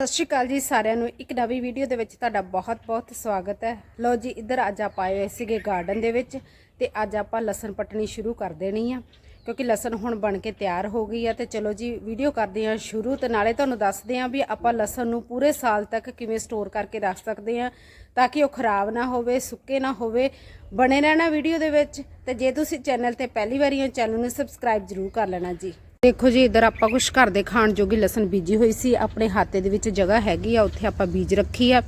ਸਤਿ ਸ਼੍ਰੀ ਅਕਾਲ ਜੀ ਸਾਰਿਆਂ ਨੂੰ। ਇੱਕ ਨਵੀਂ ਵੀਡੀਓ ਦੇ ਵਿੱਚ ਤੁਹਾਡਾ ਬਹੁਤ-ਬਹੁਤ ਸਵਾਗਤ ਹੈ। ਲੋ ਜੀ, ਇੱਧਰ ਅੱਜ ਆਪਾਂ ਆਏ ਹੋਏ ਸੀਗੇ ਗਾਰਡਨ ਦੇ ਵਿੱਚ ਤੇ ਅੱਜ ਆਪਾਂ ਲਸਣ ਪੱਟਣੀ ਸ਼ੁਰੂ ਕਰ ਦੇਣੀ ਆ। ਕਿਉਂਕਿ ਲਸਣ ਹੁਣ ਬਣ ਕੇ ਤਿਆਰ ਹੋ ਗਈ ਆ ਤੇ ਚਲੋ ਜੀ, ਵੀਡੀਓ ਕਰਦੇ ਆ ਸ਼ੁਰੂ ਤੇ ਨਾਲੇ ਤੁਹਾਨੂੰ ਦੱਸਦੇ ਆ ਵੀ ਆਪਾਂ ਲਸਣ ਨੂੰ ਪੂਰੇ ਸਾਲ ਤੱਕ ਕਿਵੇਂ ਸਟੋਰ ਕਰਕੇ ਰੱਖ ਸਕਦੇ ਆ ਤਾਂ ਕਿ ਉਹ ਖਰਾਬ ਨਾ ਹੋਵੇ, ਸੁੱਕੇ ਨਾ ਹੋਵੇ, ਬਣੇ ਰਹਿਣਾ ਵੀਡੀਓ ਦੇ ਵਿੱਚ। ਤੇ ਜੇ ਤੁਸੀਂ ਚੈਨਲ ਤੇ ਪਹਿਲੀ ਵਾਰੀ ਹੋ ਚੈਨਲ ਨੂੰ ਸਬਸਕ੍ਰਾਈਬ ਜ਼ਰੂਰ ਕਰ ਲੈਣਾ ਜੀ। ਦੇਖੋ ਜੀ, ਇਧਰ ਆਪਾਂ ਕੁਝ ਘਰ ਦੇ ਖਾਣ ਜੋਗੀ ਲਸਣ ਬੀਜੀ ਹੋਈ ਸੀ। ਆਪਣੇ ਹਾਤੇ ਦੇ ਵਿੱਚ ਜਗ੍ਹਾ ਹੈਗੀ ਆ, ਉੱਥੇ ਆਪਾਂ ਬੀਜ ਰੱਖੀ ਆ।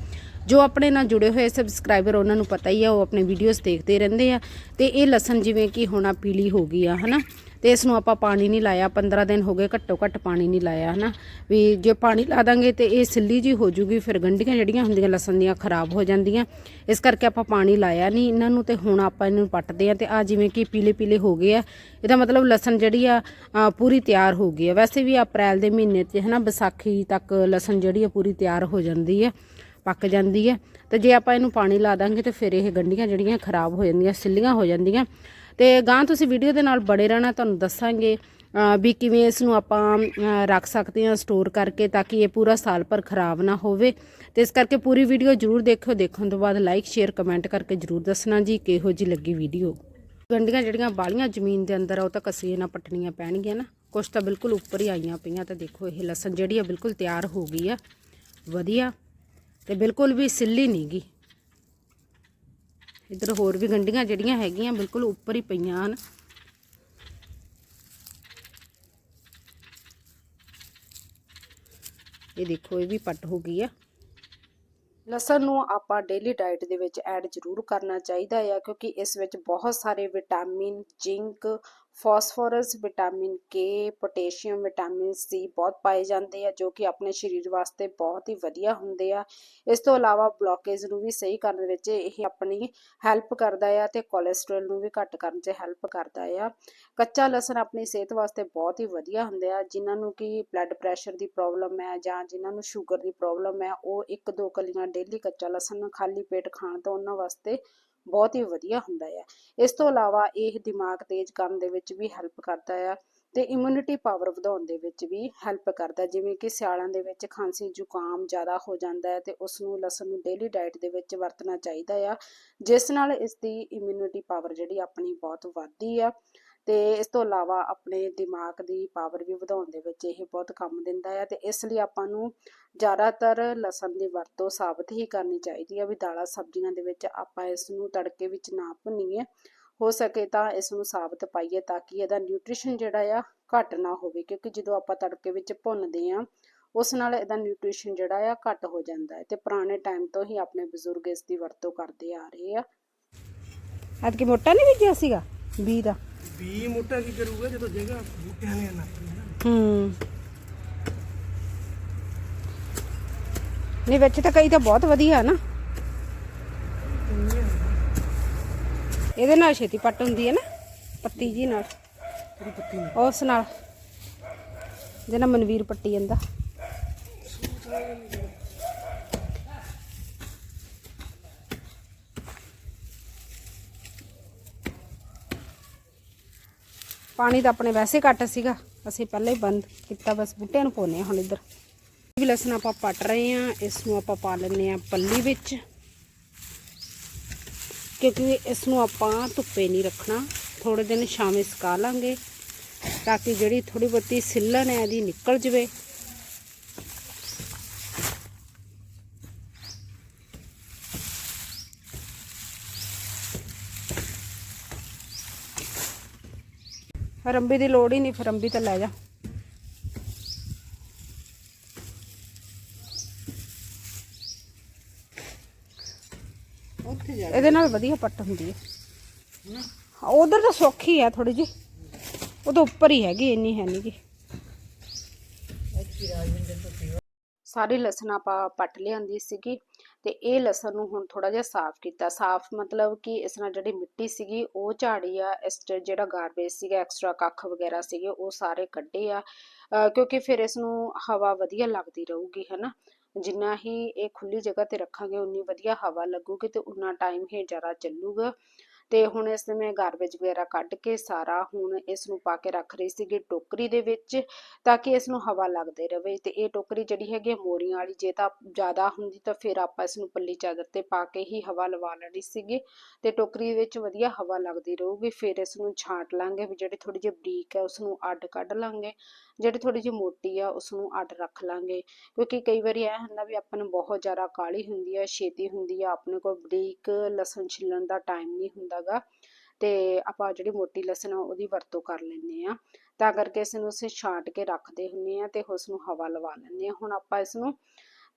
ਜੋ ਆਪਣੇ ਨਾਲ ਜੁੜੇ ਹੋਏ ਸਬਸਕ੍ਰਾਈਬਰ ਉਹਨਾਂ ਨੂੰ ਪਤਾ ਹੀ ਆ, ਉਹ ਆਪਣੇ ਵੀਡੀਓਜ਼ ਦੇਖਦੇ ਰਹਿੰਦੇ ਆ। ਤੇ ਇਹ ਲਸਣ ਜਿਵੇਂ ਕਿ ਹੁਣ ਪੀਲੀ ਹੋ ਗਈ ਆ, ਹਨਾ? ਤੇ ਇਸ ਨੂੰ ਆਪਾਂ ਪਾਣੀ ਨਹੀਂ ਲਾਇਆ 15 ਦਿਨ ਹੋ ਗਏ ਘੱਟੋ ਘੱਟ ਪਾਣੀ ਨਹੀਂ ਲਾਇਆ, ਹਨਾ? ਵੀ ਜੇ ਪਾਣੀ ਲਾ ਦਾਂਗੇ ਤੇ ਇਹ ਸਿੱਲੀ ਜੀ ਹੋ ਜੂਗੀ, ਫਿਰ ਗੰਢੀਆਂ ਜਿਹੜੀਆਂ ਹੁੰਦੀਆਂ ਲਸਣ ਦੀਆਂ ਖਰਾਬ ਹੋ ਜਾਂਦੀਆਂ। ਇਸ ਕਰਕੇ ਆਪਾਂ ਪਾਣੀ ਲਾਇਆ ਨਹੀਂ, ਇਹਨਾਂ ਨੂੰ ਤੇ ਹੁਣ ਆਪਾਂ ਇਹਨੂੰ ਪੱਟਦੇ ਆ ਤੇ ਆ ਜਿਵੇਂ ਕਿ ਪੀਲੇ ਪੀਲੇ ਹੋ ਗਏ ਆ, ਇਹਦਾ ਮਤਲਬ ਲਸਣ ਜਿਹੜੀ ਆ ਪੂਰੀ ਤਿਆਰ ਹੋ ਗਈ ਆ। ਵੈਸੇ ਵੀ ਅਪ੍ਰੈਲ ਦੇ ਮਹੀਨੇ 'ਚ, ਹਨਾ, ਵਿਸਾਖੀ ਤੱਕ ਲਸਣ ਜਿਹੜੀ ਆ ਪੂਰੀ ਤਿਆਰ ਹੋ ਜਾਂਦੀ ਹੈ ਪੱਕ ਜਾਂਦੀ ਹੈ ਤੇ ਜੇ ਆਪਾਂ ਇਹਨੂੰ ਪਾਣੀ ਲਾ ਦਾਂਗੇ ਤੇ ਫਿਰ ਇਹ ਗੰਢੀਆਂ ਜਿਹੜੀਆਂ ਖਰਾਬ ਹੋ ਜਾਂਦੀਆਂ, ਸਿੱਲੀਆਂ ਹੋ ਜਾਂਦੀਆਂ। ਤੇ ਗਾਂ ਤੁਸੀਂ ਵੀਡੀਓ ਦੇ ਨਾਲ ਬੜੇ ਰਹਿਣਾ, ਤੁਹਾਨੂੰ ਦੱਸਾਂਗੇ ਵੀ ਕਿਵੇਂ ਇਸ ਨੂੰ ਆਪਾਂ ਰੱਖ ਸਕਦੇ ਹਾਂ, ਸਟੋਰ ਕਰਕੇ ਤਾਂ ਕਿ ਇਹ ਪੂਰਾ ਸਾਲ ਭਰ ਖਰਾਬ ਨਾ ਹੋਵੇ। ਤੇ ਇਸ ਕਰਕੇ ਪੂਰੀ ਵੀਡੀਓ ਜਰੂਰ ਦੇਖਿਓ, ਦੇਖਣ ਤੋਂ ਬਾਅਦ ਲਾਈਕ, ਸ਼ੇਅਰ, ਕਮੈਂਟ ਕਰਕੇ ਜਰੂਰ ਦੱਸਣਾ ਜੀ, ਕਿਹੋ ਜੀ ਲੱਗੀ ਵੀਡੀਓ। ਗੰਢੀਆਂ ਜਿਹੜੀਆਂ ਬਾਲੀਆਂ ਜ਼ਮੀਨ ਦੇ ਅੰਦਰ ਆ, ਉਹ ਤਾਂ ਕਸੀਏ ਨਾਲ ਪੱਟਣੀਆਂ ਪੈਣਗੀਆਂ ਨਾ। ਕੁਛ ਤਾਂ ਬਿਲਕੁਲ ਉੱਪਰ ਹੀ ਆਈਆਂ ਪਈਆਂ, ਤਾਂ ਦੇਖੋ ਇਹ ਲਸਣ ਜਿਹੜੀ ਆ, ਬਿਲਕੁਲ ਤਿਆਰ ਹੋ ਗਈ ਆ। ਵਧੀਆ। ਤੇ ਬਿਲਕੁਲ ਵੀ ਸਿੱਲੀ ਨਹੀਂ ਗੀ ਇੱਧਰ ਹੋਰ ਵੀ ਗੰਢੀਆਂ ਜਿਹੜੀਆਂ ਹੈਗੀਆਂ ਬਿਲਕੁਲ ਉੱਪਰ ਹੀ ਪਈਆਂ ਹਨ। ਇਹ ਦੇਖੋ, ਇਹ ਵੀ ਪੱਟ ਹੋ ਗਈ ਆ। ਲਸਣ ਨੂੰ ਆਪਾਂ ਡੇਲੀ ਡਾਈਟ ਦੇ ਵਿੱਚ ਐਡ ਜ਼ਰੂਰ ਕਰਨਾ ਚਾਹੀਦਾ ਹੈ ਕਿਉਂਕਿ ਇਸ ਵਿੱਚ ਬਹੁਤ ਸਾਰੇ vitamin zinc phosphorus, vitamin K potassium, vitamin C ਬਹੁਤ ਪਾਏ ਜਾਂਦੇ ਆ, ਜੋ ਕਿ ਆਪਣੇ ਸਰੀਰ ਵਾਸਤੇ ਬਹੁਤ ਹੀ ਵਧੀਆ ਹੁੰਦੇ ਆ। ਇਸ ਤੋਂ ਇਲਾਵਾ ਬਲੋਕੇਜ ਨੂੰ ਵੀ ਸਹੀ ਕਰਨ ਵਿੱਚ ਇਹ ਆਪਣੀ ਹੈਲਪ ਕਰਦਾ ਆ ਤੇ ਕੋਲੇਸਟ੍ਰੋਲ ਨੂੰ ਵੀ ਘੱਟ ਕਰਨ 'ਚ ਹੈਲਪ ਕਰਦਾ ਆ। ਕੱਚਾ ਲਸਣ ਆਪਣੀ ਸਿਹਤ ਵਾਸਤੇ ਬਹੁਤ ਹੀ ਵਧੀਆ ਹੁੰਦੇ ਆ, ਜਿਨ੍ਹਾਂ ਨੂੰ ਕਿ ਬਲੱਡ ਪ੍ਰੈਸ਼ਰ ਦੀ ਪ੍ਰੋਬਲਮ ਹੈ ਜਾਂ ਜਿਨ੍ਹਾਂ ਨੂੰ ਸ਼ੂਗਰ ਦੀ ਪ੍ਰੋਬਲਮ ਹੈ, ਉਹ ਇੱਕ ਦੋ ਕਲੀਆਂ ਡੇਲੀ ਕੱਚਾ ਲਸਣ ਖਾਲੀ ਪੇਟ ਖਾਣ ਤੋਂ ਉਹਨਾਂ ਵਾਸਤੇ ਬਹੁਤ ਹੀ ਵਧੀਆ ਹੁੰਦਾ ਹੈ। ਇਸ ਤੋਂ ਇਲਾਵਾ ਇਹ ਦਿਮਾਗ ਤੇਜ਼ ਕਰਨ ਦੇ ਵਿੱਚ ਵੀ ਹੈਲਪ ਕਰਦਾ ਆ ਤੇ ਇਮਿਊਨਿਟੀ ਪਾਵਰ ਵਧਾਉਣ ਦੇ ਵਿੱਚ ਵੀ ਹੈਲਪ ਕਰਦਾ ਜਿਵੇਂ ਕਿ ਸਿਆਲਾਂ ਦੇ ਵਿੱਚ ਖਾਂਸੀ, ਜ਼ੁਕਾਮ ਜ਼ਿਆਦਾ ਹੋ ਜਾਂਦਾ ਹੈ ਤੇ ਉਸ ਨੂੰ ਲਸਣ ਨੂੰ ਡੇਲੀ ਡਾਈਟ ਦੇ ਵਿੱਚ ਵਰਤਣਾ ਚਾਹੀਦਾ ਆ ਜਿਸ ਨਾਲ ਇਸ ਦੀ ਇਮਿਊਨਿਟੀ ਪਾਵਰ ਜਿਹੜੀ ਆਪਣੀ ਬਹੁਤ ਵੱਧਦੀ ਆ ਤੇ ਇਸ ਤੋਂ ਇਲਾਵਾ ਆਪਣੇ ਦਿਮਾਗ ਦੀ ਪਾਵਰ ਵੀ ਵਧਾਉਣ ਦੇ ਵਿੱਚ ਇਹ ਬਹੁਤ ਕੰਮ ਦਿੰਦਾ ਹੈ ਤੇ ਇਸ ਲਈ ਆਪਾਂ ਨੂੰ ਜ਼ਿਆਦਾਤਰ ਲਸਣ ਦੀ ਵਰਤੋਂ ਸਾਬਤ ਹੀ ਕਰਨੀ ਚਾਹੀਦੀ ਹੈ ਵੀ ਦਾਲਾਂ, ਸਬਜ਼ੀਆਂ ਦੇ ਵਿੱਚ ਆਪਾਂ ਇਸ ਨੂੰ ਤੜਕੇ ਵਿੱਚ ਨਾ ਭੁੰਨੀਏ। ਹੋ ਸਕੇ ਤਾਂ ਇਸ ਨੂੰ ਸਾਬਤ ਪਾਈਏ ਤਾਂ ਕਿ ਇਹਦਾ ਨਿਊਟ੍ਰੀਸ਼ਨ ਜਿਹੜਾ ਆ ਘੱਟ ਨਾ ਹੋਵੇ ਕਿਉਂਕਿ ਜਦੋਂ ਆਪਾਂ ਤੜਕੇ ਵਿੱਚ ਭੁੰਨਦੇ ਆ ਉਸ ਨਾਲ ਇਹਦਾ ਨਿਊਟ੍ਰੀਸ਼ਨ ਜਿਹੜਾ ਆ ਘੱਟ ਹੋ ਜਾਂਦਾ ਹੈ ਤੇ ਪੁਰਾਣੇ ਟਾਈਮ ਤੋਂ ਹੀ ਆਪਣੇ ਬਜ਼ੁਰਗ ਇਸ ਦੀ ਵਰਤੋਂ ਕਰਦੇ ਆ ਰਹੇ ਆ। ਅੱਜ ਕਿ ਮੋਟਾ ਨਹੀਂ ਬੀਜਿਆ ਸੀਗਾ? ਬੀ ਦਾ। ਵੀ ਮੋਟਾ ਕੀ ਕਰੂਗਾ ਜਦੋਂ ਜਗ੍ਹਾ ਬੂਟਿਆਂ ਨੇ ਨਾ ਹੂੰ ਨਹੀਂ ਵਿੱਚ ਤਾਂ ਕਈ ਤਾਂ ਬਹੁਤ ਵਧੀਆ ਨਾ। ਇਹਦੇ ਨਾਲ ਛੇਤੀ ਪੱਟ ਹੁੰਦੀ ਹੈ ਨਾ ਪੱਤੀ ਜੀ ਨਾਲ। ਉਸ ਨਾਲ। ਜਿਹਨਾਂ ਮਨਵੀਰ ਪੱਟੀ ਜਾਂਦਾ। ਪਾਣੀ ਤਾਂ ਆਪਣੇ ਵੈਸੇ ਘੱਟ ਸੀਗਾ। ਅਸੀਂ ਪਹਿਲਾਂ ਹੀ ਬੰਦ ਕੀਤਾ, ਬਸ ਬੂਟਿਆਂ ਨੂੰ ਪਾਉਂਦੇ ਹਾਂ ਹੁਣ ਇੱਧਰ। ਵੀ ਲਸਣ ਆਪਾਂ ਪੱਟ ਰਹੇ ਹਾਂ ਇਸ ਨੂੰ ਆਪਾਂ ਪਾ ਲੈਂਦੇ ਹਾਂ ਪੱਲੀ ਵਿੱਚ। ਕਿਉਂਕਿ ਇਸ ਨੂੰ ਆਪਾਂ ਧੁੱਪੇ ਨਹੀਂ ਰੱਖਣਾ ਥੋੜੇ ਦਿਨ ਛਾਵੇਂ ਸੁਕਾ ਲਾਂਗੇ, ਤਾਂ ਕਿ ਜਿਹੜੀ ਥੋੜੀ ਬਹੁਤੀ ਸਿੱਲਣ ਹੈ, ਇਹਦੀ ਨਿਕਲ ਜਵੇ। ਰੰਬੀ ਦੀ ਲੋੜ ਹੀ ਨਹੀਂ ਫਿਰ ਰੰਬੀ ਤਾਂ ਲੈ ਜਾ। ਉੱਥੇ ਜਾ ਇਹਦੇ ਨਾਲ ਵਧੀਆ ਪੱਟ ਹੁੰਦੀ ਹੈ। ਉਧਰ ਤਾਂ ਸੌਖੀ ਆ ਥੋੜੀ ਜੀ ਉਹ ਤਾਂ ਉੱਪਰ ਹੀ ਹੈਗੀ ਇੰਨੀ ਹੈ ਨਹੀਂ ਗੀ ਸਾਰੀ ਲਸਣ ਆਪਾਂ ਪੱਟ ਲਿਆਂਦੀ ਸੀਗੀ। ਤੇ ਇਹ ਲਸਣ ਨੂੰ ਹੁਣ ਥੋੜਾ ਜਿਹਾ ਸਾਫ਼ ਕੀਤਾ। ਸਾਫ਼ ਮਤਲਬ ਕਿ ਇਸ ਨਾਲ ਜਿਹੜੀ ਮਿੱਟੀ ਸੀਗੀ, ਉਹ ਝਾੜੀ ਆ, ਇਸ 'ਚ ਜਿਹੜਾ ਗਾਰਬੇਜ ਸੀਗਾ ਐਕਸਟਰਾ ਕੱਖ ਵਗੈਰਾ ਸੀਗੇ, ਉਹ ਸਾਰੇ ਕੱਢੇ ਆ। ਕਿਉਂਕਿ ਫਿਰ ਇਸ ਨੂੰ ਹਵਾ ਵਧੀਆ ਲੱਗਦੀ ਰਹੂਗੀ, ਹਨਾ? ਜਿੰਨਾ ਹੀ ਇਹ ਖੁੱਲੀ ਜਗ੍ਹਾ ਤੇ ਰੱਖਾਂਗੇ, ਉਨੀ ਵਧੀਆ ਹਵਾ ਲੱਗੂਗੀ ਤੇ ਉਨਾ ਟਾਈਮ ਇਹ ਜ਼ਿਆਦਾ ਚੱਲੂਗਾ। ਤੇ ਹੁਣ ਇਸ ਦੇ ਮੈਂ ਗਾਰਬੇਜ ਵਗੈਰਾ ਕੱਢ ਕੇ ਸਾਰਾ ਹੁਣ ਇਸ ਨੂੰ ਪਾ ਕੇ ਰੱਖ ਰਹੀ ਸੀਗੀ ਟੋਕਰੀ ਦੇ ਵਿੱਚ, ਤਾਂ ਕਿ ਇਸ ਨੂੰ ਹਵਾ ਲੱਗਦੇ ਰਵੇ ਤੇ ਇਹ ਟੋਕਰੀ ਜਿਹੜੀ ਹੈਗੀ ਆ ਮੋਰੀਆਂ ਵਾਲੀ, ਜੇ ਤਾਂ ਜ਼ਿਆਦਾ ਹੁੰਦੀ ਤਾਂ ਫਿਰ ਆਪਾਂ ਇਸ ਨੂੰ ਪੱਲੀ ਚਾਦਰ ਤੇ ਪਾ ਕੇ ਹੀ ਹਵਾ ਲਵਾ ਲੈਣੀ ਸੀਗੀ ਤੇ ਟੋਕਰੀ ਵਿੱਚ ਵਧੀਆ ਹਵਾ ਲੱਗਦੀ ਰਹੂਗੀ, ਫਿਰ ਇਸ ਨੂੰ ਛਾਂਟ ਲਾਂਗੇ, ਵੀ ਜਿਹੜੀ ਥੋੜੀ ਜਿਹੀ ਬਰੀਕ ਹੈ ਉਸ ਨੂੰ ਅੱਡ ਕੱਢ ਲਾਂਗੇ, ਜਿਹੜੀ ਥੋੜੀ ਜਿਹੀ ਮੋਟੀ ਆ ਉਸ ਨੂੰ ਅੱਡ ਰੱਖ ਲਾਂਗੇ, ਕਿਉਂਕਿ ਕਈ ਵਾਰੀ ਇਹ ਹੁੰਦਾ ਵੀ ਆਪਾਂ ਨੂੰ ਬਹੁਤ ਜ਼ਿਆਦਾ ਕਾਹਲੀ ਹੁੰਦੀ ਹੈ ਛੇਤੀ ਹੁੰਦੀ ਆ, ਆਪਣੇ ਕੋਲ ਬਰੀਕ ਲਸਣ ਛਿੱਲਣ ਦਾ ਟਾਈਮ ਨਹੀਂ ਹੁੰਦਾ ਹੁੰਦਾਗਾ ਤੇ ਆਪਾਂ ਜਿਹੜੀ ਮੋਟੀ ਲਸਣ ਆ ਉਹਦੀ ਵਰਤੋਂ ਕਰ ਲੈਂਦੇ ਆ ਤਾਂ ਕਰਕੇ ਇਸ ਨੂੰ ਅਸੀਂ ਛਾਂਟ ਕੇ ਰੱਖਦੇ ਹੁੰਨੇ ਆ ਤੇ ਉਸ ਨੂੰ ਹਵਾ ਲਵਾ ਲੈਂਦੇ ਆ ਹੁਣ ਆਪਾਂ ਇਸ ਨੂੰ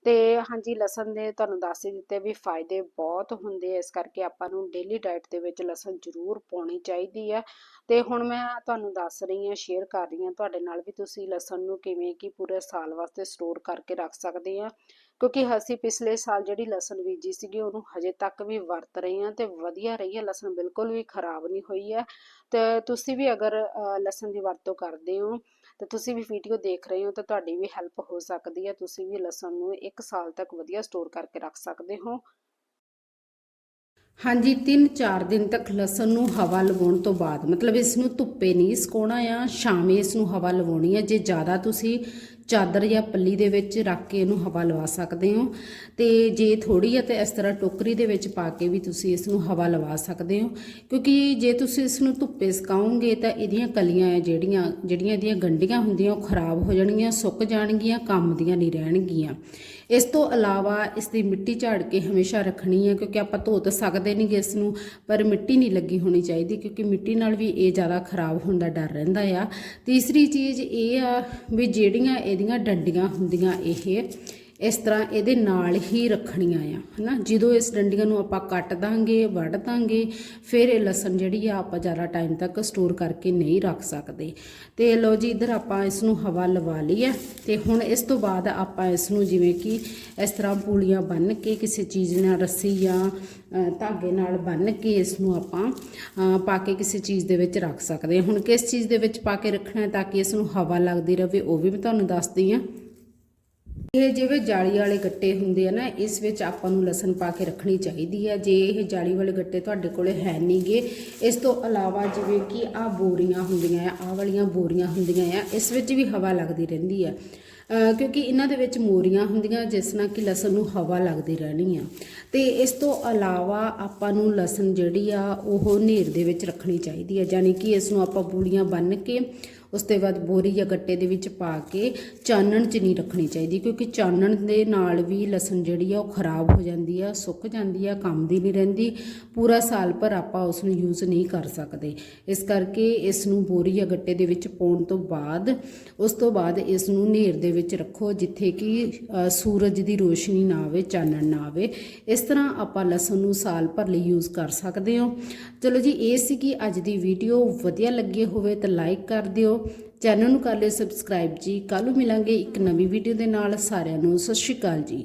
ਤੇ ਹਾਂਜੀ, ਲਸਣ ਦੇ ਤੁਹਾਨੂੰ ਦੱਸ ਹੀ ਦਿੱਤੇ ਵੀ ਫਾਇਦੇ ਬਹੁਤ ਹੁੰਦੇ ਆ, ਇਸ ਕਰਕੇ ਆਪਾਂ ਨੂੰ ਡੇਲੀ ਡਾਈਟ ਦੇ ਵਿੱਚ ਲਸਣ ਜ਼ਰੂਰ ਪਾਉਣੀ ਚਾਹੀਦੀ ਹੈ ਤੇ ਹੁਣ ਮੈਂ ਤੁਹਾਨੂੰ ਦੱਸ ਰਹੀ ਹਾਂ ਸ਼ੇਅਰ ਕਰ ਰਹੀ ਹਾਂ ਤੁਹਾਡੇ ਨਾਲ ਵੀ ਤੁਸੀਂ ਲਸਣ ਨੂੰ ਕਿਵੇਂ ਕਿ ਪੂਰੇ ਸਾਲ ਵਾਸਤੇ ਸਟੋਰ ਕਰਕੇ ਰੱਖ ਸਕਦੇ ਆ। ਕਿਉਂਕਿ ਅਸੀਂ ਪਿਛਲੇ ਸਾਲ ਜਿਹੜੀ ਲਸਣ ਬੀਜੀ ਸੀਗੀ, ਉਹਨੂੰ ਹਜੇ ਤੱਕ ਵੀ ਵਰਤ ਰਹੇ ਹਾਂ ਤੇ ਵਧੀਆ ਰਹੀ ਹੈ, ਲਸਣ ਬਿਲਕੁਲ ਵੀ ਖਰਾਬ ਨਹੀਂ ਹੋਈ ਹੈ। ਤੇ ਤੁਸੀਂ ਵੀ ਅਗਰ ਲਸਣ ਦੀ ਵਰਤੋਂ ਕਰਦੇ ਹੋ ਤੇ ਤੁਸੀਂ ਵੀ ਵੀਡੀਓ ਦੇਖ ਰਹੇ ਹੋ ਤਾਂ ਤੁਹਾਡੀ ਵੀ ਹੈਲਪ ਹੋ ਸਕਦੀ ਹੈ। ਤੁਸੀਂ ਵੀ ਲਸਣ ਨੂੰ 1 ਸਾਲ ਤੱਕ ਵਧੀਆ ਸਟੋਰ ਕਰਕੇ ਰੱਖ ਸਕਦੇ ਹੋ। ਹਾਂਜੀ 3-4 ਦਿਨ ਤੱਕ ਲਸਣ ਨੂੰ ਹਵਾ ਲਵਾਉਣ ਤੋਂ ਬਾਅਦ, ਮਤਲਬ ਇਸ ਨੂੰ ਧੁੱਪੇ ਨਹੀਂ ਸੁਕਾਉਣਾ ਆ ਸ਼ਾਮੇ ਇਸ ਨੂੰ ਹਵਾ ਲਵਾਉਣੀ ਹੈ। ਜੇ ਜ਼ਿਆਦਾ ਤੁਸੀਂ ਚਾਦਰ ਜਾਂ ਪੱਲੀ ਦੇ ਵਿੱਚ ਰੱਖ ਕੇ ਇਹਨੂੰ ਹਵਾ ਲਵਾ ਸਕਦੇ ਹੋ। ਤੇ ਜੇ ਥੋੜੀ ਹੈ ਤੇ ਇਸ ਤਰ੍ਹਾਂ ਟੋਕਰੀ ਦੇ ਵਿੱਚ ਪਾ ਕੇ ਵੀ ਤੁਸੀਂ ਇਸ ਨੂੰ ਹਵਾ ਲਵਾ ਸਕਦੇ ਹੋ। ਕਿਉਂਕਿ ਜੇ ਤੁਸੀਂ ਇਸ ਨੂੰ ਧੁੱਪੇ ਸੁਕਾਓਗੇ ਤਾਂ ਇਹਦੀਆਂ ਕਲੀਆਂ ਹੈ ਜਿਹੜੀਆਂ ਜਿਹੜੀਆਂ ਇਹਦੀਆਂ ਗੰਢੀਆਂ ਹੁੰਦੀਆਂ ਉਹ ਖਰਾਬ ਹੋ ਜਾਣਗੀਆਂ, ਸੁੱਕ ਜਾਣਗੀਆਂ, ਕੰਮ ਦੀਆਂ ਨਹੀਂ ਰਹਿਣਗੀਆਂ। ਇਸ ਤੋਂ ਇਲਾਵਾ ਇਸ ਦੀ ਮਿੱਟੀ ਝਾੜ ਕੇ ਹਮੇਸ਼ਾ ਰੱਖਣੀ ਹੈ ਕਿਉਂਕਿ ਆਪਾਂ ਧੋ ਤਾਂ ਸਕਦੇ ਨਹੀਂ ਇਸ ਨੂੰ ਪਰ ਮਿੱਟੀ ਨਹੀਂ ਲੱਗੀ ਹੋਣੀ ਚਾਹੀਦੀ ਕਿਉਂਕਿ ਮਿੱਟੀ ਨਾਲ ਵੀ ਇਹ ਜ਼ਿਆਦਾ ਖਰਾਬ ਹੋਣ ਦਾ ਡਰ ਰਹਿੰਦਾ ਆ। ਤੀਸਰੀ ਚੀਜ਼ ਇਹ ਆ ਵੀ ਜਿਹੜੀਆਂ ਇਹਦੀਆਂ ਡੰਡੀਆਂ ਹੁੰਦੀਆਂ ਇਹ। ਇਸ ਤਰ੍ਹਾਂ ਇਹਦੇ ਨਾਲ ਹੀ ਰੱਖਣੀਆਂ ਆ, ਹਨਾ? ਜਦੋਂ ਇਸ ਡੰਡੀਆਂ ਨੂੰ ਆਪਾਂ ਕੱਟ ਦਾਂਗੇ, ਵੱਢ ਦਾਂਗੇ, ਫਿਰ ਇਹ ਲਸਣ ਜਿਹੜੀ ਆ ਆਪਾਂ ਜ਼ਿਆਦਾ ਟਾਈਮ ਤੱਕ ਸਟੋਰ ਕਰਕੇ ਨਹੀਂ ਰੱਖ ਸਕਦੇ। ਤੇ ਲਓ ਜੀ, ਇਧਰ ਆਪਾਂ ਇਸ ਨੂੰ ਹਵਾ ਲਵਾ ਲਈ ਹੈ ਤੇ ਹੁਣ ਇਸ ਤੋਂ ਬਾਅਦ ਆਪਾਂ ਇਸ ਨੂੰ ਜਿਵੇਂ ਕਿ ਇਸ ਤਰ੍ਹਾਂ ਪੂਲੀਆਂ ਬੰਨ ਕੇ ਕਿਸੇ ਚੀਜ਼ ਨਾਲ, ਰੱਸੀ ਜਾਂ ਧਾਗੇ ਨਾਲ ਬੰਨ ਕੇ ਇਸ ਨੂੰ ਆਪਾਂ ਪਾ ਕੇ ਕਿਸੇ ਚੀਜ਼ ਦੇ ਵਿੱਚ ਰੱਖ ਸਕਦੇ ਹਾਂ। ਹੁਣ ਕਿਸ ਚੀਜ਼ ਦੇ ਵਿੱਚ ਪਾ ਕੇ ਰੱਖਣਾ ਤਾਂ ਕਿ ਇਸ ਨੂੰ ਹਵਾ ਲੱਗਦੀ ਰਹੇ, ਉਹ ਵੀ ਮੈਂ ਤੁਹਾਨੂੰ ਦੱਸਦੀ ਹਾਂ। ਇਹ ਜਿਵੇਂ ਜਾਲੀ ਵਾਲੇ ਗੱਟੇ ਹੁੰਦੇ ਆ ਨਾ, ਇਸ ਵਿੱਚ ਆਪਾਂ ਨੂੰ ਲਸਣ ਪਾ ਕੇ ਰੱਖਣੀ ਚਾਹੀਦੀ ਹੈ ਜੇ ਇਹ ਜਾਲੀ ਵਾਲੇ ਗੱਟੇ ਤੁਹਾਡੇ ਕੋਲੇ ਹੈ ਨਹੀਂਗੇ, ਇਸ ਤੋਂ ਇਲਾਵਾ ਜਿਵੇਂ ਕਿ ਆ ਬੋਰੀਆਂ ਹੁੰਦੀਆਂ ਆ, ਆਹ ਵਾਲੀਆਂ ਬੋਰੀਆਂ ਹੁੰਦੀਆਂ ਆ, ਇਸ ਵਿੱਚ ਵੀ ਹਵਾ ਲੱਗਦੀ ਰਹਿੰਦੀ ਆ। ਕਿਉਂਕਿ ਇਹਨਾਂ ਦੇ ਵਿੱਚ ਮੋਰੀਆਂ ਹੁੰਦੀਆਂ, ਜਿਸ ਨਾਲ ਕਿ ਲਸਣ ਨੂੰ ਹਵਾ ਲੱਗਦੀ ਰਹਿਣੀ ਆ। ਤੇ ਇਸ ਤੋਂ ਇਲਾਵਾ ਆਪਾਂ ਨੂੰ ਲਸਣ ਜਿਹੜੀ ਆ, ਉਹ ਹਨੇਰ ਦੇ ਵਿੱਚ ਰੱਖਣੀ ਚਾਹੀਦੀ ਹੈ ਯਾਨੀ ਕਿ ਇਸ ਨੂੰ ਆਪਾਂ ਬੂੜੀਆਂ ਬੰਨ ਕੇ ਉਸ ਤੋਂ ਬਾਅਦ ਬੋਰੀ ਜਾਂ ਗੱਟੇ ਦੇ ਵਿੱਚ ਪਾ ਕੇ ਚਾਨਣ 'ਚ ਨਹੀਂ ਰੱਖਣੀ ਚਾਹੀਦੀ, ਕਿਉਂਕਿ ਚਾਨਣ ਦੇ ਨਾਲ ਵੀ ਲਸਣ ਜਿਹੜੀ ਆ ਉਹ ਖਰਾਬ ਹੋ ਜਾਂਦੀ ਆ, ਸੁੱਕ ਜਾਂਦੀ ਆ, ਕੰਮ ਦੀ ਨਹੀਂ ਰਹਿੰਦੀ, ਪੂਰਾ ਸਾਲ ਭਰ ਆਪਾਂ ਉਸ ਨੂੰ ਯੂਜ਼ ਨਹੀਂ ਕਰ ਸਕਦੇ। ਇਸ ਕਰਕੇ ਇਸ ਨੂੰ ਬੋਰੀ ਜਾਂ ਗੱਟੇ ਦੇ ਵਿੱਚ ਪਾਉਣ ਤੋਂ ਬਾਅਦ, ਉਸ ਤੋਂ ਬਾਅਦ ਇਸ ਨੂੰ ਹਨੇਰ ਦੇ ਵਿੱਚ ਰੱਖੋ, ਜਿੱਥੇ ਕਿ ਸੂਰਜ ਦੀ ਰੋਸ਼ਨੀ ਨਾ ਆਵੇ, ਚਾਨਣ ਨਾ ਆਵੇ। ਇਸ ਤਰ੍ਹਾਂ ਆਪਾਂ ਲਸਣ ਨੂੰ ਸਾਲ ਭਰ ਲਈ ਯੂਜ਼ ਕਰ ਸਕਦੇ ਹੋ। ਚਲੋ ਜੀ, ਇਹ ਸੀ ਕਿ ਅੱਜ ਦੀ ਵੀਡੀਓ ਵਧੀਆ ਲੱਗੀ ਹੋਵੇ ਤਾਂ ਲਾਈਕ ਕਰ ਦਿਓ। ਚੈਨਲ ਨੂੰ ਕਰ ਲਿਓ ਸਬਸਕ੍ਰਾਈਬ ਜੀ। ਕੱਲ੍ਹ ਨੂੰ ਮਿਲਾਂਗੇ ਇੱਕ ਨਵੀਂ ਵੀਡੀਓ ਦੇ ਨਾਲ। ਸਾਰਿਆਂ ਨੂੰ ਸਤਿ ਸ਼੍ਰੀ ਅਕਾਲ ਜੀ।